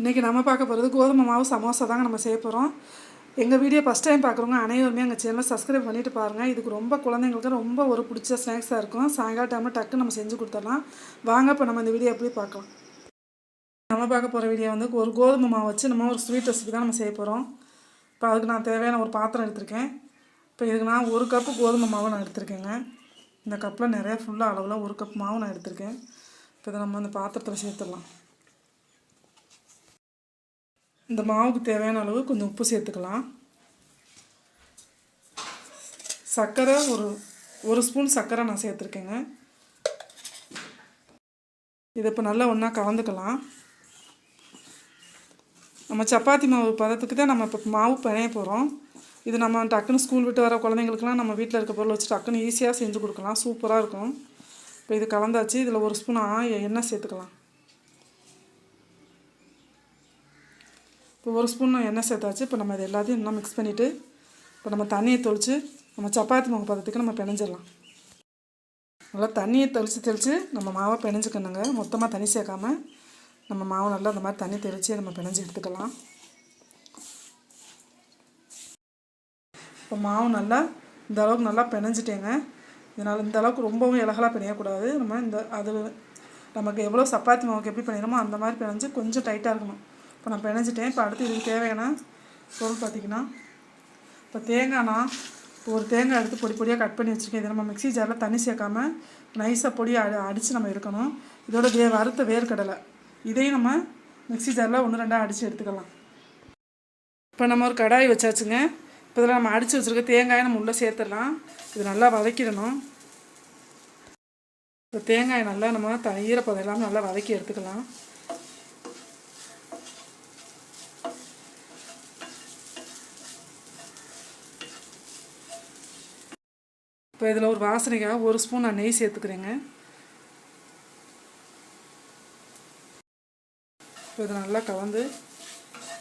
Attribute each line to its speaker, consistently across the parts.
Speaker 1: இன்றைக்கி நம்ம பார்க்க போகிறது கோதுமை மாவு சமோசா தாங்க நம்ம செய்ய போகிறோம் எங்கள் வீடியோ ஃபஸ்ட் டைம் பார்க்குறவங்க அனைவருமே எங்கள் சேனலை சப்ஸ்கிரைப் பண்ணிட்டு பாருங்கள் இதுக்கு ரொம்ப குழந்தைங்களுக்கு ரொம்ப ஒரு பிடிச்ச ஸ்நாக்ஸாக இருக்கும். சாயங்கால டைமில் டக்கு நம்ம செஞ்சு கொடுத்துடலாம். வாங்க இப்போ நம்ம இந்த வீடியோ எப்படி பார்க்கலாம். நம்ம பார்க்க போகிற வீடியோ வந்து ஒரு கோதுமை மாவு வச்சு நம்ம ஒரு ஸ்வீட் ரெசிபி தான் நம்ம செய்ய போகிறோம் இப்போ அதுக்கு நான் தேவையான ஒரு பாத்திரம் எடுத்திருக்கேன். இப்போ இதுக்கு நான் ஒரு கப்பு கோதுமை மாவு நான் எடுத்திருக்கேங்க. இந்த கப்பில் நிறைய ஃபுல்லாக அளவில் ஒரு கப் மாவு நான் எடுத்திருக்கேன். இப்போ இதை நம்ம அந்த பாத்திரத்தில் சேர்த்துடலாம். இந்த மாவுக்கு தேவையான அளவு கொஞ்சம் உப்பு சேர்த்துக்கலாம். சர்க்கரை ஒரு ஒரு ஸ்பூன் சர்க்கரை நான் சேர்த்துருக்கேங்க. இதை இப்போ நல்லா ஒன்றா கலந்துக்கலாம். நம்ம சப்பாத்தி மாவு பதத்துக்கு தான் நம்ம இப்போ மாவு பிணைய போகிறோம் இது நம்ம டக்குன்னு ஸ்கூல் விட்டு வர குழந்தைங்களுக்குலாம் நம்ம வீட்டில் இருக்க பொருள் வச்சு டக்குன்னு ஈஸியாக செஞ்சு கொடுக்கலாம். சூப்பராக இருக்கும். இப்போ இது கலந்தாச்சு. இதில் ஒரு ஸ்பூன் எண்ணெய் சேர்த்துக்கலாம். ஒரு ஸ்பூன் எண்ணெய் சேர்த்தாச்சு. இப்போ நம்ம இது எல்லாத்தையும் இன்னும் மிக்ஸ் பண்ணிவிட்டு இப்போ நம்ம தண்ணியை தொளித்து நம்ம சப்பாத்தி மாவு பதத்துக்கு நம்ம பிணைஞ்சிடலாம். நல்லா தண்ணியை தெளித்து தெளித்து நம்ம மாவை பிணைஞ்சிக்கணுங்க. மொத்தமாக தண்ணி சேர்க்காம நம்ம மாவை நல்லா அந்த மாதிரி தண்ணி தெளித்து நம்ம பிணைஞ்சி எடுத்துக்கலாம். இப்போ மாவு நல்லா இந்த அளவுக்கு நல்லா பிணைஞ்சிட்டேங்க. இதனால் இந்த அளவுக்கு ரொம்பவும் இலகலாக பிணையக்கூடாது. நம்ம இந்த அது நமக்கு எவ்வளோ சப்பாத்தி மாவுக்கு எப்படி பிணையணுமோ அந்த மாதிரி பிணைஞ்சு கொஞ்சம் டைட்டாக இருக்கணும். இப்போ நான் பிணைஞ்சிட்டேன். இப்போ அடுத்து இதுக்கு தேவையான பொருள் பார்த்திங்கன்னா இப்போ தேங்காய்னா இப்போ ஒரு தேங்காய் எடுத்து பொடி பொடியாக கட் பண்ணி வச்சுருக்கேன். இதை நம்ம மிக்ஸி ஜாரில் தண்ணி சேர்க்காம நைஸாக பொடியை அடி அடித்து நம்ம இருக்கணும் இதோட வே வறுத்த வேர்க்கடலை. இதையும் நம்ம மிக்ஸி ஜாரில் ஒன்று ரெண்டாக அடித்து எடுத்துக்கலாம். இப்போ நம்ம ஒரு கடாய் வச்சாச்சுங்க. இப்போ இதில் நம்ம அடித்து வச்சுருக்க தேங்காயை நம்ம உள்ளே சேர்த்துடலாம். இது நல்லா வதக்கிடணும். இப்போ தேங்காயை நல்லா நம்ம த ஈரப்பதம் எல்லாமே நல்லா வதக்கி எடுத்துக்கலாம். இப்போ இதில் ஒரு வாசனைக்காக ஒரு ஸ்பூன் நான் நெய் சேர்த்துக்கிறேங்க. இப்போ இதை நல்லா கலந்து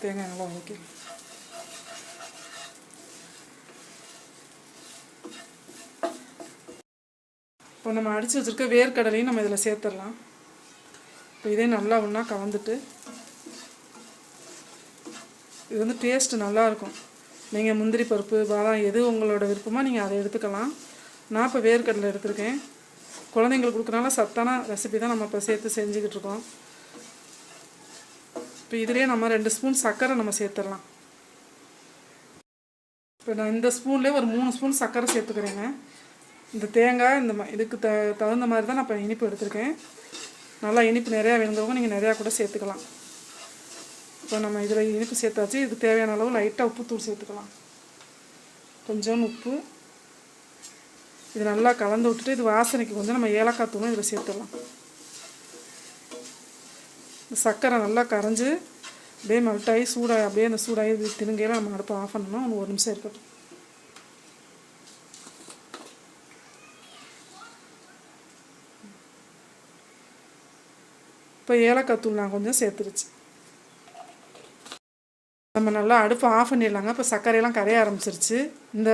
Speaker 1: தேங்காய் நல்லா வதக்கலாம் இப்போ நம்ம அடித்து வச்சுருக்க வேர்க்கடலையும் நம்ம இதில் சேர்த்துடலாம். இப்போ இதே நல்லா ஒன்றா கலந்துட்டு இது வந்து டேஸ்ட்டு நல்லாயிருக்கும் நீங்கள் முந்திரி பருப்பு பாதாம் எது உங்களோட விருப்பமாக நீங்கள் அதை எடுத்துக்கலாம். நான் இப்போ வேர்க்கடலை எடுத்திருக்கேன். குழந்தைங்களுக்கு கொடுக்குறனால சத்தான ரெசிபி தான் நம்ம இப்போ சேர்த்து செஞ்சுக்கிட்டு இருக்கோம். இப்போ இதுலேயே நம்ம ரெண்டு ஸ்பூன் சர்க்கரை நம்ம சேர்த்துடலாம். இப்போ நான் இந்த ஸ்பூன்லேயே ஒரு மூணு ஸ்பூன் சர்க்கரை சேர்த்துக்கிறேங்க. இந்த தேங்காய் இந்த இதுக்கு த தகுந்த மாதிரி தான் நான் இப்போ இனிப்பு எடுத்திருக்கேன். நல்லா இனிப்பு நிறையா வேணுங்கிறவங்க நீங்கள் நிறையா கூட சேர்த்துக்கலாம். இப்போ நம்ம இதில் இனிப்பு சேர்த்தாச்சு. இதுக்கு தேவையான அளவு லைட்டாக உப்புத்தூள் சேர்த்துக்கலாம். கொஞ்சம் உப்பு. இது நல்லா கலந்து விட்டுட்டு இது வாசனைக்கு கொஞ்சம் நம்ம ஏலக்காய் தூளும் இதில் சேர்த்துடலாம். இந்த சர்க்கரை நல்லா கரைஞ்சி அப்படியே மெல்ட்டாகி சூடாகி அப்படியே அந்த சூடாகி இது திருங்கையில் நம்ம அடுப்பை ஆஃப் பண்ணணும் ஒன்று ஒரு நிமிஷம் இருக்கட்டும். இப்போ ஏலக்காய் தூள் நான் கொஞ்சம் சேர்த்துருச்சு. நம்ம நல்லா அடுப்பை ஆஃப் பண்ணிடலாங்க. இப்போ சர்க்கரையெல்லாம் கரைய ஆரம்பிச்சிருச்சு. இந்த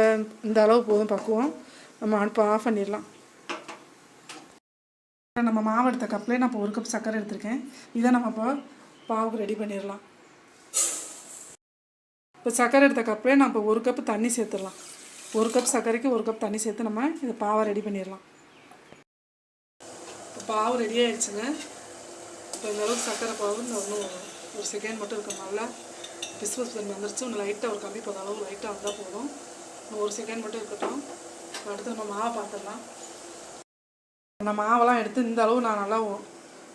Speaker 1: இந்த அளவு போதும் பக்குவம். நம்ம அடுப்பை ஆஃப் பண்ணிடலாம். நம்ம மாவு எடுத்த கப்லேயே நான் இப்போ ஒரு கப் சர்க்கரை எடுத்திருக்கேன். இதை நம்ம இப்போ பாவுக்கு ரெடி பண்ணிடலாம். இப்போ சர்க்கரை எடுத்த கப்பில் நான் இப்போ ஒரு கப் தண்ணி சேர்த்துடலாம். ஒரு கப் சர்க்கரைக்கு ஒரு கப் தண்ணி சேர்த்து நம்ம இதை பாவை ரெடி பண்ணிடலாம். இப்போ பாவு ரெடி ஆகிடுச்சுங்க இப்போ இந்த அளவுக்கு சர்க்கரை பாவு இன்னும் ஒரு செகண்ட் மட்டும் இருக்க நல்லா பிஸ்பஸ் தண்ணி வந்துருச்சு ஒன்று லைட்டாக ஒரு கம்மி பத அளவு லைட்டாக வந்தால் போதும். இன்னும் ஒரு செகண்ட் மட்டும் இருக்கட்டும். அடுத்து நம்ம மாவை பார்த்துடலாம். அந்த மாவெல்லாம் எடுத்து இந்த அளவு நான் நல்லா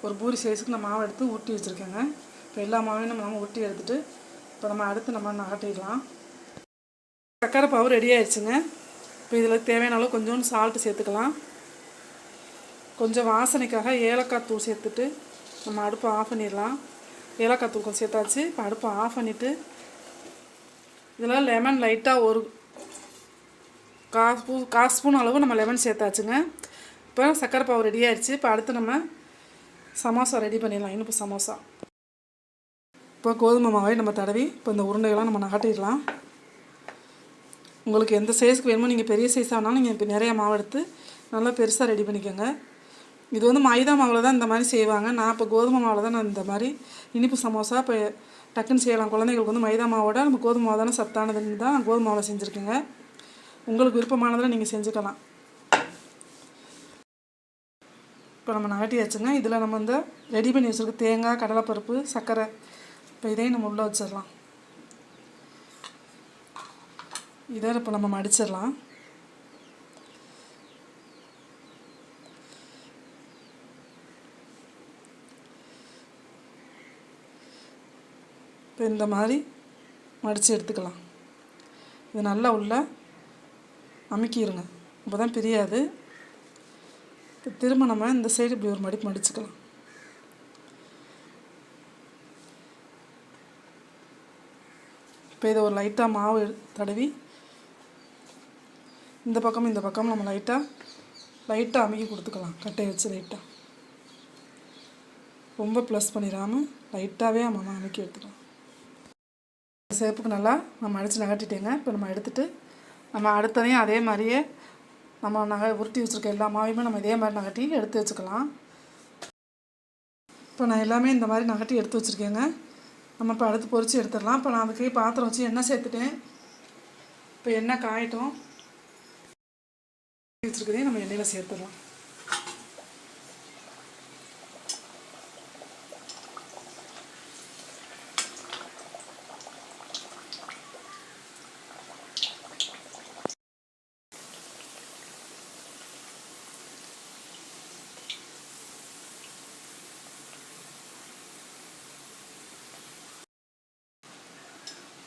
Speaker 1: ஒரு பூரி சைஸுக்கு நான் மாவை எடுத்து ஊட்டி வச்சுருக்கேங்க. இப்போ எல்லா மாவையும் நம்ம நம்ம ஊட்டி எடுத்துகிட்டு இப்போ நம்ம அடுத்து நம்ம நகட்டிடலாம் சர்க்கரை பாவு ரெடி ஆயிடுச்சுங்க. இப்போ இதில் தேவையான அளவு கொஞ்சோண்டு சால்ட்டு சேர்த்துக்கலாம். கொஞ்சம் வாசனைக்காக ஏலக்காய் தூள் சேர்த்துட்டு நம்ம அடுப்பை ஆஃப் பண்ணிடலாம். ஏலக்காய் தூள் கொஞ்சம் சேர்த்தாச்சு. இப்போ அடுப்பை ஆஃப் பண்ணிவிட்டு இதில் லெமன் லைட்டாக ஒரு கா கால் கா ஸ்பூன் அளவு நம்ம லெமன் சேர்த்தாச்சுங்க. இப்போ சக்கரை பாவு ரெடி ஆயிடுச்சு. இப்போ அடுத்து நம்ம சமோசா ரெடி பண்ணிடலாம். இனிப்பு சமோசா. இப்போ கோதுமை மாவை நம்ம தடவி இப்போ இந்த உருண்டைகள்லாம் நம்ம நகட்டிடலாம். உங்களுக்கு எந்த சைஸ்க்கு வேணுமோ நீங்கள் பெரிய சைஸாக வேணாலும் நீங்கள் இப்போ நிறைய மாவு எடுத்து நல்லா பெருசாக ரெடி பண்ணிக்கோங்க. இது வந்து மைதா மாவில் தான் இந்த மாதிரி செய்வாங்க. நான் இப்போ கோதுமை மாவில் தான் நான் இந்த மாதிரி இனிப்பு சமோசா இப்போ டக்குன்னு செய்யலாம். குழந்தைங்களுக்கு வந்து மைதா மாவோட நம்ம கோதுமை மாவு தானே சத்தானதுன்னு தான் நான் கோதுமை மாவில் செஞ்சுருக்கேங்க. உங்களுக்கு விருப்பமானதில் நீங்கள் செஞ்சுக்கலாம். இப்போ நம்ம நகட்டியாச்சுங்க. இதில் நம்ம வந்து ரெடி பண்ணி வச்சுருக்க தேங்காய் கடலைப்பருப்பு சர்க்கரை இப்போ இதையும் நம்ம உள்ளே வச்சிடலாம் இதை இப்போ நம்ம மடிச்சிடலாம் இப்போ இந்த மாதிரி மடித்து எடுத்துக்கலாம். இது நல்லா உள்ள அமுக்கிடுங்க அப்போ தான் பிரியாது. இப்போ திரும்ப நம்ம இந்த சைடு இப்படி ஒரு மடிப்பு மடிச்சுக்கலாம். இப்போ இதை ஒரு லைட்டாக மாவு தடவி இந்த பக்கம் இந்த பக்கம் நம்ம லைட்டாக லைட்டாக அமுக்கி கொடுத்துக்கலாம். கட்டையை வச்சு லைட்டாக ரொம்ப ப்ளஸ் பண்ணிடாமல் லைட்டாகவே நம்ம அமுக்கி எடுத்துக்கலாம். சேப்புக்கு நல்லா நம்ம அடித்து நகட்டிட்டேங்க இப்போ நம்ம எடுத்துகிட்டு நம்ம அடுத்ததையும் அதே மாதிரியே நம்ம நகை உருட்டி வச்சுருக்க எல்லா மாவையுமே நம்ம இதே மாதிரி நகட்டி எடுத்து வச்சுக்கலாம். இப்போ நான் எல்லாமே இந்த மாதிரி நகட்டி எடுத்து வச்சுருக்கேங்க. நம்ம இப்போ அடுத்து பொரிச்சு எடுத்துடலாம். இப்போ நான் அதுக்கு பாத்திரம் வச்சு எண்ணெய் சேர்த்துட்டேன். இப்போ எண்ணெய் காயட்டும். வச்சுருக்கதையும் நம்ம எண்ணெயில் சேர்த்துடலாம்.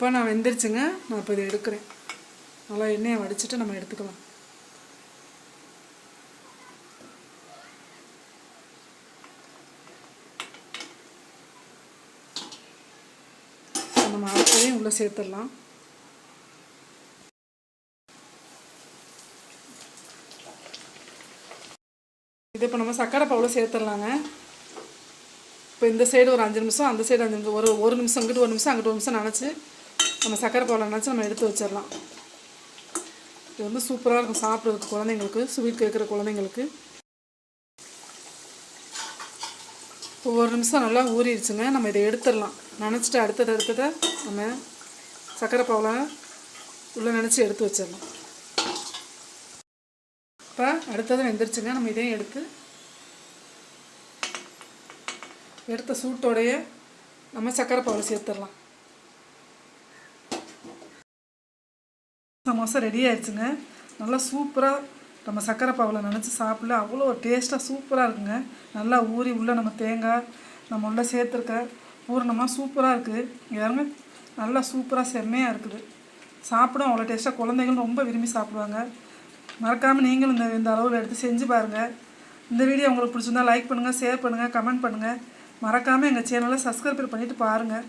Speaker 1: இப்போ நான் வெந்துருச்சுங்க. நான் இப்போ இதை எடுக்கிறேன். நல்லா எண்ணெயை வடிச்சிட்டு நம்ம எடுத்துக்கலாம். நம்ம அரைச்சதையும் உள்ளே சேர்த்துடலாம். இது இப்போ நம்ம சக்கரை பவுல சேர்த்துடலாங்க. இப்போ இந்த சைடு ஒரு அஞ்சு நிமிஷம் அந்த சைடு அஞ்சு நிமிஷம் ஒரு ஒரு நிமிஷம் இங்கிட்டு ஒரு நிமிஷம் அங்கிட்டு ஒரு நிமிஷம் நினச்சி நம்ம சக்கரை பவுல நினச்சி நம்ம எடுத்து வச்சிடலாம். இது வந்து சூப்பராக இருக்கும் சாப்பிட்றதுக்கு குழந்தைங்களுக்கு ஸ்வீட் கேட்குற குழந்தைங்களுக்கு. ஒவ்வொரு ஒரு நிமிஷம் நல்லா ஊறிடுச்சுங்க. நம்ம இதை எடுத்துடலாம். நினச்சிட்டு அடுத்தது அடுத்ததை நம்ம சக்கரை பவுல உள்ளே நினச்சி எடுத்து வச்சிடலாம். இப்போ அடுத்தது வெந்துருச்சுங்க. நம்ம இதையும் எடுத்து எடுத்த சூட்டோடைய நம்ம சக்கரை பாவில் சேர்த்துடலாம். சமோசா ரெடி ஆயிடுச்சுங்க. நல்லா சூப்பராக நம்ம சக்கரை பாவில் நினச்சி சாப்பிடல. அவ்வளோ டேஸ்ட்டாக சூப்பராக இருக்குங்க. நல்லா ஊறி உள்ளே நம்ம தேங்காய் நம்ம உள்ளே சேர்த்துருக்க பூரணமாக சூப்பராக இருக்குது யாருங்க நல்லா சூப்பராக செம்மையாக இருக்குது. சாப்பிடும் அவ்வளோ டேஸ்ட்டாக குழந்தைகளும் ரொம்ப விரும்பி சாப்பிடுவாங்க. மறக்காமல் நீங்களும் இந்த இந்த அளவில் எடுத்து செஞ்சு பாருங்கள் இந்த வீடியோ உங்களுக்கு பிடிச்சிருந்தா லைக் பண்ணுங்கள் ஷேர் பண்ணுங்கள் கமெண்ட் பண்ணுங்கள் மறக்காமல் எங்கள் சேனலை சப்ஸ்கிரைப் பண்ணிவிட்டு பாருங்கள்